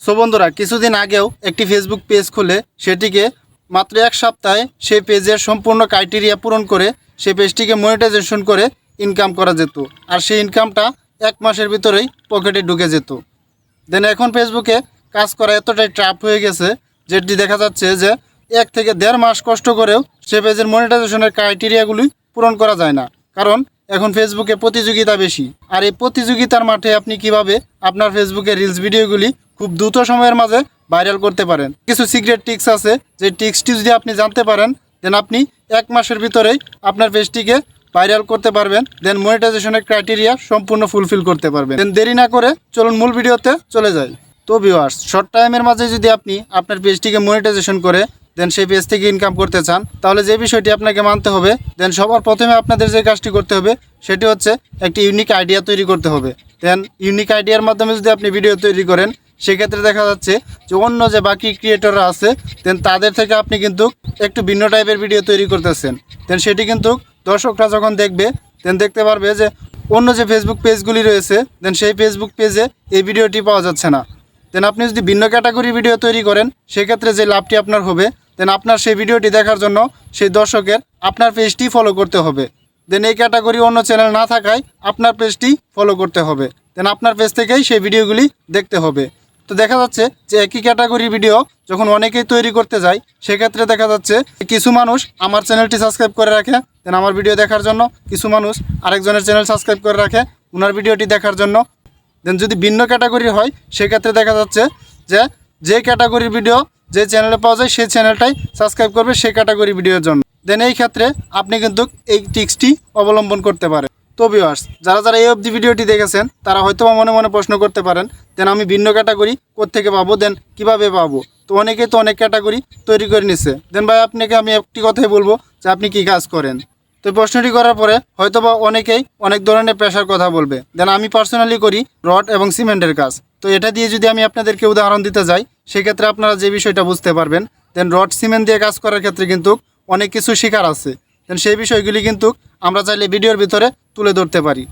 So বন্ধুরা, কিছুদিন আগেও একটি ফেসবুক পেজ খুলে সেটিকে মাত্র এক সপ্তাহে সেই পেজের সম্পূর্ণ ক্রাইটেরিয়া পূরণ করে সেই পেজটিকে মনিটাইজেশন করে ইনকাম করা যেত। আর সেই ইনকামটা এক মাসের ভিতরেই পকেটে ঢুকে যেত। দেন এখন ফেসবুকে কাজ করা এতটাই ট্রাপ হয়ে গেছে, যেটি দেখা যাচ্ছে যে এক থেকে দেড় মাস কষ্ট করেও সে পেজের মনিটাইজেশনের ক্রাইটেরিয়াগুলি পূরণ করা যায় না। কারণ এখন ফেসবুকে প্রতিযোগিতা বেশি। আর এই প্রতিযোগিতার মাঠে আপনি কীভাবে আপনার ফেসবুকে রিলস ভিডিওগুলি খুব দ্রুত সময়ের মাঝে ভাইরাল করতে পারেন? কিছু সিক্রেট টিক্স আছে, যে টিক্সটি যদি আপনি জানতে পারেন। দেন আপনি এক মাসের ভিতরেই আপনার পেজটিকে ভাইরাল করতে পারবেন। দেন মনিটাইজেশনের ক্রাইটেরিয়া সম্পূর্ণ ফুলফিল করতে পারবেন। দেন দেরি না করে চলুন মূল ভিডিওতে চলে যাই। তো ভিউয়ার্স শর্ট টাইমের মাঝে যদি আপনি আপনার পেজটিকে মনিটাইজেশন করে দেন সেই পেজ থেকে ইনকাম করতে চান, তাহলে যে বিষয়টি আপনাকে মানতে হবে, দেন সবার প্রথমে আপনাদের যে কাজটি করতে হবে, সেটি হচ্ছে একটি ইউনিক আইডিয়া তৈরি করতে হবে। দেন ইউনিক আইডিয়ার মাধ্যমে যদি আপনি ভিডিও তৈরি করেন, সেক্ষেত্রে দেখা যাচ্ছে যে অন্য যে বাকি ক্রিয়েটররা আছে, দেন তাদের থেকে আপনি কিন্তু একটু ভিন্ন টাইপের ভিডিও তৈরি করতেছেন। দেন সেটি কিন্তু দর্শকরা যখন দেখবে, দেন দেখতে পারবে যে অন্য যে ফেসবুক পেজগুলি রয়েছে, দেন সেই ফেসবুক পেজে এই ভিডিওটি পাওয়া যাচ্ছে না। দেন আপনি যদি ভিন্ন ক্যাটাগরি ভিডিও তৈরি করেন, সেক্ষেত্রে যে লাভটি আপনার হবে দেন আপনার সেই ভিডিওটি দেখার জন্য সেই দর্শকের আপনার পেজটি ফলো করতে হবে। দেন এই ক্যাটাগরি অন্য চ্যানেল না থাকায় আপনার পেজটি ফলো করতে হবে। দেন আপনার পেজ থেকেই সেই ভিডিওগুলি দেখতে হবে। তো দেখা যাচ্ছে যে একই ক্যাটাগরি ভিডিও যখন অনেকেই তৈরি করতে যায়, সেক্ষেত্রে দেখা যাচ্ছে কিছু মানুষ আমার চ্যানেলটি সাবস্ক্রাইব করে রাখে। দেন আমার ভিডিও দেখার জন্য কিছু মানুষ আরেকজনের চ্যানেল সাবস্ক্রাইব করে রাখে ওনার ভিডিওটি দেখার জন্য। দেন যদি ভিন্ন ক্যাটাগরি হয়, সেক্ষেত্রে দেখা যাচ্ছে যে যে ক্যাটাগরির ভিডিও যে চ্যানেলে পাওয়া যায় সেই চ্যানেলটাই সাবস্ক্রাইব করবে সেই ক্যাটাগরি ভিডিওর জন্য। দেন এই ক্ষেত্রে আপনি কিন্তু এই টিক্সটি অবলম্বন করতে পারেন। তো ভিওয়ার্স যারা যারা এই অবধি ভিডিওটি দেখেছেন, তারা হয়তো মনে মনে প্রশ্ন করতে পারেন দেন আমি ভিন্ন ক্যাটাগরি কোত্থেকে পাবো? দেন কীভাবে পাবো? তো অনেকেই তো অনেক ক্যাটাগরি তৈরি করে নিছে। দেন ভাই, আপনাকে আমি একটি কথাই বলব যে আপনি কি কাজ করেন? তো প্রশ্নটি করার পরে হয়তোবা অনেকেই অনেক ধরনের পেশার কথা বলবে। দেন আমি পার্সোনালি করি রড এবং সিমেন্টের কাজ। তো এটা দিয়ে যদি আমি আপনাদেরকে উদাহরণ দিতে যাই, সেক্ষেত্রে আপনারা যে বিষয়টা বুঝতে পারবেন দেন রড সিমেন্ট দিয়ে কাজ করার ক্ষেত্রে কিন্তু অনেক কিছু শিকার আছে। দেন সেই বিষয়গুলি কিন্তু আমরা চাইলে ভিডিওর ভিতরে তুলে ধরতে পারি।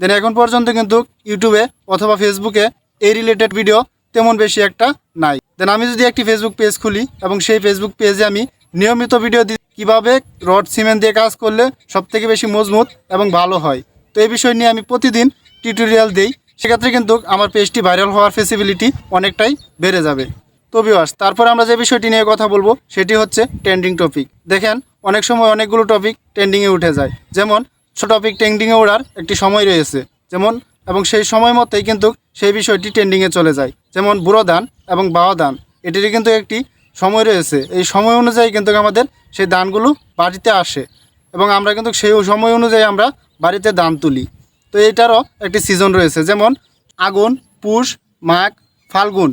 দেন এখন পর্যন্ত কিন্তু ইউটিউবে অথবা ফেসবুকে এই রিলেটেড ভিডিও তেমন বেশি একটা নাই। দেন আমি যদি একটি ফেসবুক পেজ খুলি এবং সেই ফেসবুক পেজে আমি নিয়মিত ভিডিও দিই, কীভাবে রড সিমেন্ট দিয়ে কাজ করলে সবথেকে বেশি মজবুত এবং ভালো হয়। তো এই বিষয় নিয়ে আমি প্রতিদিন টিউটোরিয়াল দিই। সেক্ষেত্রে কিন্তু আমার পেজটি ভাইরাল হওয়ার ফেসিবিলিটি অনেকটাই বেড়ে যাবে। তো ভিউয়ার্স তারপর আমরা যে বিষয়টি নিয়ে কথা বলব, সেটি হচ্ছে ট্রেন্ডিং টপিক দেখেন, অনেক সময় অনেকগুলো টপিক ট্রেন্ডিংয়ে উঠে যায়। যেমন, ছোট টপিক ট্রেন্ডিংয়ে ওঠার একটি সময় রয়েছে। যেমন, এবং সেই সময় মতেই কিন্তু সেই বিষয়টি ট্রেন্ডিংয়ে চলে যায়। যেমন, বুড়ো দান এবং বাওয়া দান এটিরই কিন্তু একটি সময় রয়েছে। এই সময় অনুযায়ী কিন্তু আমাদের সেই দানগুলো বাড়িতে আসে। এবং আমরা কিন্তু সেই সময় অনুযায়ী আমরা বাড়িতে দান তুলি। তো এইটারও একটি সিজন রয়েছে। যেমন আগুন, পুষ, মাঘ, ফাল্গুন।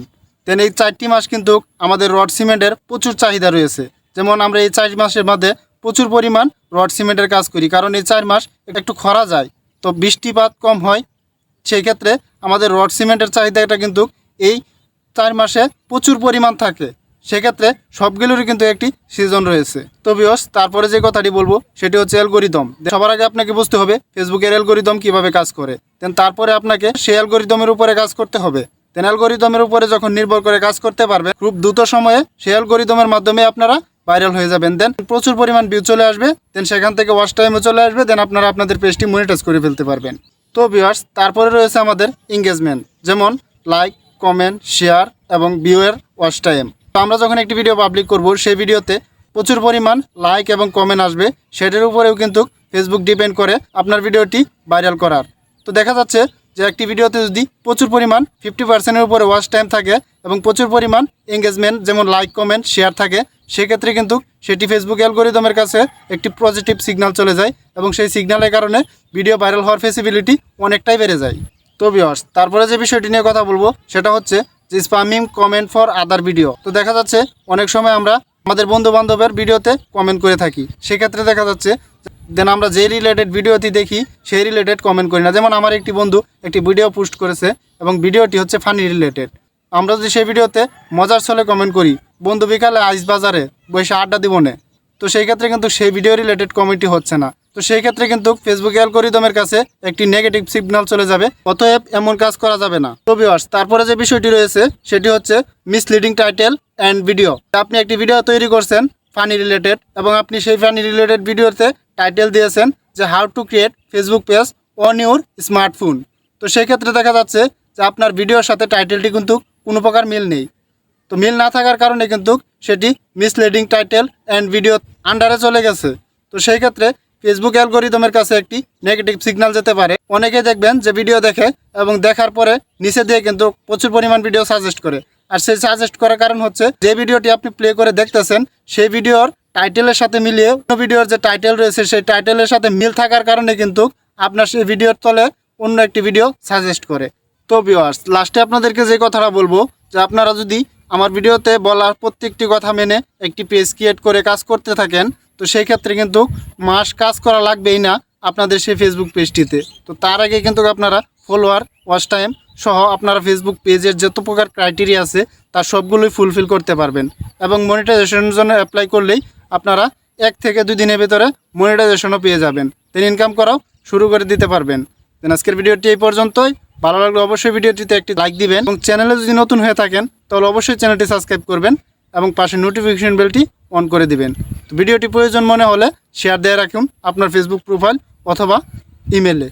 দেন এই চারটি মাস কিন্তু আমাদের রড সিমেন্টের প্রচুর চাহিদা রয়েছে। যেমন আমরা এই চার মাসের মধ্যে প্রচুর পরিমাণ রড সিমেন্টের কাজ করি, কারণ এই চার মাস একটু খরা যায়, তো বৃষ্টিপাত কম হয়। সেই ক্ষেত্রে আমাদের রড সিমেন্টের চাহিদাটা কিন্তু এই চার মাসে প্রচুর পরিমাণ থাকে। সেক্ষেত্রে সবগুলোরই কিন্তু একটি সিজন রয়েছে। তো বিয়স তারপরে যে কথাটি বলব, সেটি হচ্ছে অ্যালগোরিদম সবার আগে আপনাকে বুঝতে হবে ফেসবুকের অ্যালগোরিদম কীভাবে কাজ করে। দেন তারপরে আপনাকে সেই অ্যালগোরিদমের উপরে কাজ করতে হবে। দেন অ্যালগোরিদমের উপরে যখন নির্ভর করে কাজ করতে পারবে, খুব দ্রুত সময়ে সেই অ্যালগোরিদমের মাধ্যমে আপনারা ভাইরাল হয়ে যাবেন। দেন প্রচুর পরিমাণ ভিউ চলে আসবে। দেন সেখান থেকে ওয়াচ টাইমও চলে আসবে। দেন আপনারা আপনাদের পেজটি মনিটাইজ করে ফেলতে পারবেন। তো ভিউয়ার্স তারপরে রয়েছে আমাদের এঙ্গেজমেন্ট যেমন লাইক কমেন্ট শেয়ার এবং ভিউয়ের ওয়াচ টাইম তো আমরা যখন একটি ভিডিও পাবলিক করব, সেই ভিডিওতে প্রচুর পরিমাণ লাইক এবং কমেন্ট আসবে। সেটার উপরেও কিন্তু ফেসবুক ডিপেন্ড করে আপনার ভিডিওটি ভাইরাল করার। তো দেখা যাচ্ছে যে একটি ভিডিওতে যদি প্রচুর পরিমাণ ফিফটি পার্সেন্টের উপরে ওয়াচ টাইম থাকে এবং প্রচুর পরিমাণ এঙ্গেজমেন্ট যেমন লাইক কমেন্ট শেয়ার থাকে, সেক্ষেত্রে কিন্তু সেটি ফেসবুক অ্যালগোরিদমের কাছে একটি পজিটিভ সিগন্যাল চলে যায় এবং সেই সিগন্যালের কারণে ভিডিও ভাইরাল হওয়ার ফেসিবিলিটি অনেকটাই বেড়ে যায়। তো ভিউয়ার্স তারপরে যে বিষয়টি নিয়ে কথা বলব, সেটা হচ্ছে যে spamming comment for other video তো দেখা যাচ্ছে অনেক সময় আমরা আমাদের বন্ধু বান্ধবের ভিডিওতে কমেন্ট করে থাকি। সেক্ষেত্রে দেখা যাচ্ছে দেন আমরা যে রিলেটেড ভিডিওটি দেখি, সেই রিলেটেড কমেন্ট করি না। যেমন আমার একটি বন্ধু একটি ভিডিও পোস্ট করেছে এবং ভিডিওটি হচ্ছে ফানি রিলেটেড আমরা যদি সেই ভিডিওতে মজার ছলে কমেন্ট করি, বন্ধু বিকালে আইস বাজারে বসে আড্ডা দিব নে, তো সেই ক্ষেত্রে কিন্তু সেই ভিডিও রিলেটেড কমেন্টই হচ্ছে না। তো সেই ক্ষেত্রে কিন্তু ফেসবুক অ্যালগোরিদমের কাছে একটি নেগেটিভ সিগন্যাল চলে যাবে। অতএব এমন কাজ করা যাবে না। তো ভিউয়ার্স তারপরে যে বিষয়টি রয়েছে, সেটি হচ্ছে মিসলিডিং টাইটেল অ্যান্ড ভিডিও আপনি একটি ভিডিও তৈরি করছেন ফানি রিলেটেড এবং আপনি সেই ফানি রিলেটেড ভিডিওতে টাইটেল দিয়েছেন যে how to create Facebook page on your smartphone তো সেই ক্ষেত্রে দেখা যাচ্ছে যে আপনার ভিডিওর সাথে টাইটেলটি কিন্তু কোনো প্রকার মিল নেই। তো মিল না থাকার কারণে কিন্তু সেটি মিসলিডিং টাইটেল অ্যান্ড ভিডিও আন্ডারে চলে গেছে। তো সেই ক্ষেত্রে ফেসবুক অ্যালগোরিদমের কাছে একটি নেগেটিভ সিগন্যাল যেতে পারে। অনেকে দেখবেন যে ভিডিও দেখে এবং দেখার পরে নিচে দিয়ে কিন্তু প্রচুর পরিমাণ ভিডিও সাজেস্ট করে। আর সেই সাজেস্ট করার কারণ হচ্ছে, যে ভিডিওটি আপনি প্লে করে দেখতেছেন, সেই ভিডিওর টাইটেলের সাথে মিলিয়ে অন্য ভিডিওর যে টাইটেল রয়েছে, সেই টাইটেলের সাথে মিল থাকার কারণে কিন্তু আপনার সেই ভিডিওর তলে অন্য একটি ভিডিও সাজেস্ট করে। তো ভিউয়ার্স লাস্টে আপনাদেরকে যে কথাটা বলব, যে আপনারা যদি আমার ভিডিওতে বলা প্রত্যেকটি কথা মেনে একটি পেজ ক্রিয়েট করে কাজ করতে থাকেন, তো সেই ক্ষেত্রে কিন্তু মাস কাজ করা লাগবেই না আপনাদের সেই ফেসবুক পেজটিতে তো তার আগে কিন্তু আপনারা ফলোয়ার ওয়াচ টাইম সহ আপনারা ফেসবুক পেজের যত প্রকার ক্রাইটেরিয়া আছে তার সবগুলোই ফুলফিল করতে পারবেন। এবং মনিটাইজেশনের জন্য অ্যাপ্লাই করলেই আপনারা এক থেকে দুই দিনের ভেতরে মনিটাইজেশনও পেয়ে যাবেন। দেন ইনকাম করাও শুরু করে দিতে পারবেন। দেন আজকের ভিডিওটি এই পর্যন্তই। ভালো লাগলে অবশ্যই ভিডিওটিতে একটি লাইক দিবেন এবং চ্যানেলে যদি নতুন হয়ে থাকেন, তাহলে অবশ্যই চ্যানেলটি সাবস্ক্রাইব করবেন এবং পাশে নোটিফিকেশন বেলটি অন করে দিবেন। ভিডিওটি প্রয়োজন মনে হলে শেয়ার দিয়ে রাখুন আপনার ফেসবুক প্রোফাইল অথবা ইমেলে